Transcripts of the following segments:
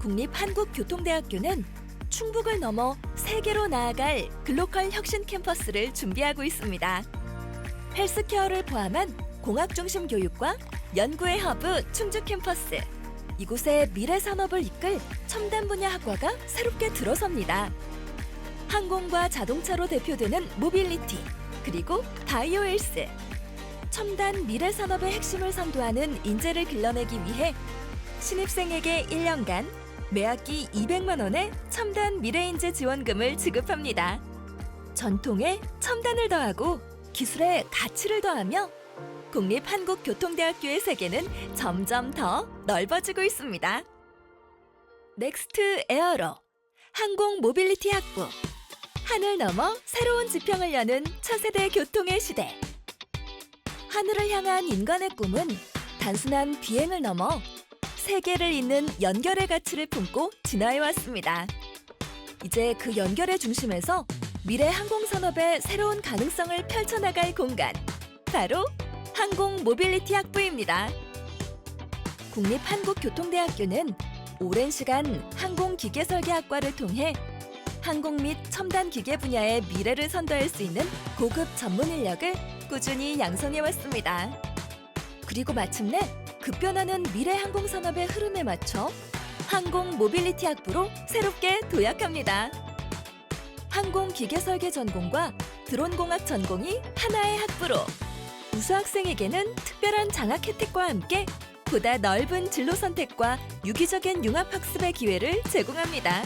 국립한국교통대학교는 충북을 넘어 세계로 나아갈 글로컬 혁신 캠퍼스를 준비하고 있습니다. 헬스케어를 포함한 공학 중심 교육과 연구의 허브 충주 캠퍼스. 이곳에 미래 산업을 이끌 첨단 분야 학과가 새롭게 들어섭니다. 항공과 자동차로 대표되는 모빌리티, 그리고 바이오 헬스. 첨단 미래 산업의 핵심을 선도하는 인재를 길러내기 위해 신입생에게 1년간 매학기 200만 원의 첨단 미래인재 지원금을 지급합니다. 전통에 첨단을 더하고 기술에 가치를 더하며 국립한국교통대학교의 세계는 점점 더 넓어지고 있습니다. 넥스트 에어로 항공 모빌리티 학부 하늘 넘어 새로운 지평을 여는 차세대 교통의 시대 하늘을 향한 인간의 꿈은 단순한 비행을 넘어 세계를 잇는 연결의 가치를 품고 진화해 왔습니다. 이제 그 연결의 중심에서 미래 항공 산업의 새로운 가능성을 펼쳐나갈 공간 바로 항공 모빌리티 학부입니다. 국립한국교통대학교는 오랜 시간 항공기계설계학과를 통해 항공 및 첨단 기계 분야의 미래를 선도할 수 있는 고급 전문 인력을 꾸준히 양성해 왔습니다. 그리고 마침내 급변하는 미래 항공 산업의 흐름에 맞춰 항공 모빌리티 학부로 새롭게 도약합니다. 항공 기계 설계 전공과 드론 공학 전공이 하나의 학부로 우수 학생에게는 특별한 장학 혜택과 함께 보다 넓은 진로 선택과 유기적인 융합 학습의 기회를 제공합니다.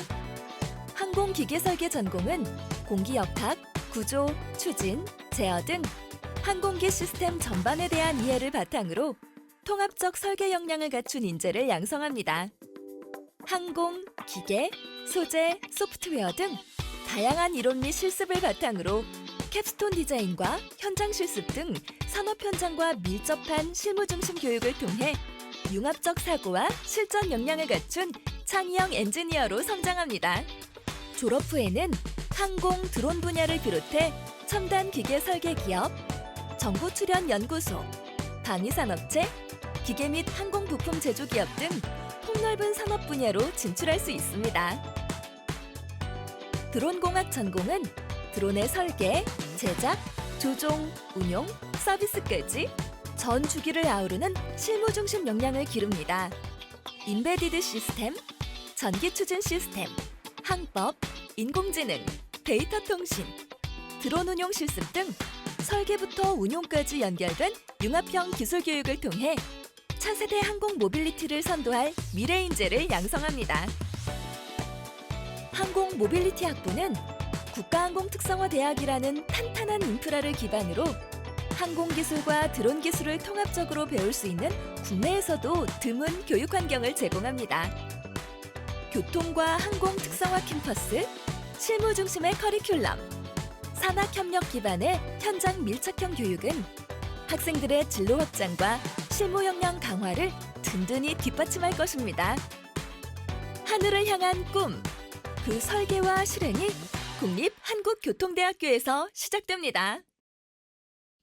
항공 기계 설계 전공은 공기 역학, 구조, 추진, 제어 등 항공기 시스템 전반에 대한 이해를 바탕으로 통합적 설계 역량을 갖춘 인재를 양성합니다. 항공, 기계, 소재, 소프트웨어 등 다양한 이론 및 실습을 바탕으로 캡스톤 디자인과 현장 실습 등 산업 현장과 밀접한 실무 중심 교육을 통해 융합적 사고와 실전 역량을 갖춘 창의형 엔지니어로 성장합니다. 졸업 후에는 항공 드론 분야를 비롯해 첨단 기계 설계 기업, 정보 출연 연구소, 방위산업체, 기계 및 항공 부품 제조 기업 등 폭넓은 산업 분야로 진출할 수 있습니다. 드론 공학 전공은 드론의 설계, 제작, 조종, 운용, 서비스까지 전 주기를 아우르는 실무 중심 역량을 기릅니다. 인베디드 시스템, 전기 추진 시스템, 항법, 인공지능, 데이터 통신, 드론 운용 실습 등 설계부터 운용까지 연결된 융합형 기술 교육을 통해 차세대 항공 모빌리티를 선도할 미래 인재를 양성합니다. 항공 모빌리티 학부는 국가항공특성화대학이라는 탄탄한 인프라를 기반으로 항공 기술과 드론 기술을 통합적으로 배울 수 있는 국내에서도 드문 교육 환경을 제공합니다. 교통과 항공 특성화 캠퍼스, 실무 중심의 커리큘럼, 산학 협력 기반의 현장 밀착형 교육은 학생들의 진로 확장과 실무 역량 강화를 든든히 뒷받침할 것입니다. 하늘을 향한 꿈, 그 설계와 실행이 국립한국교통대학교에서 시작됩니다.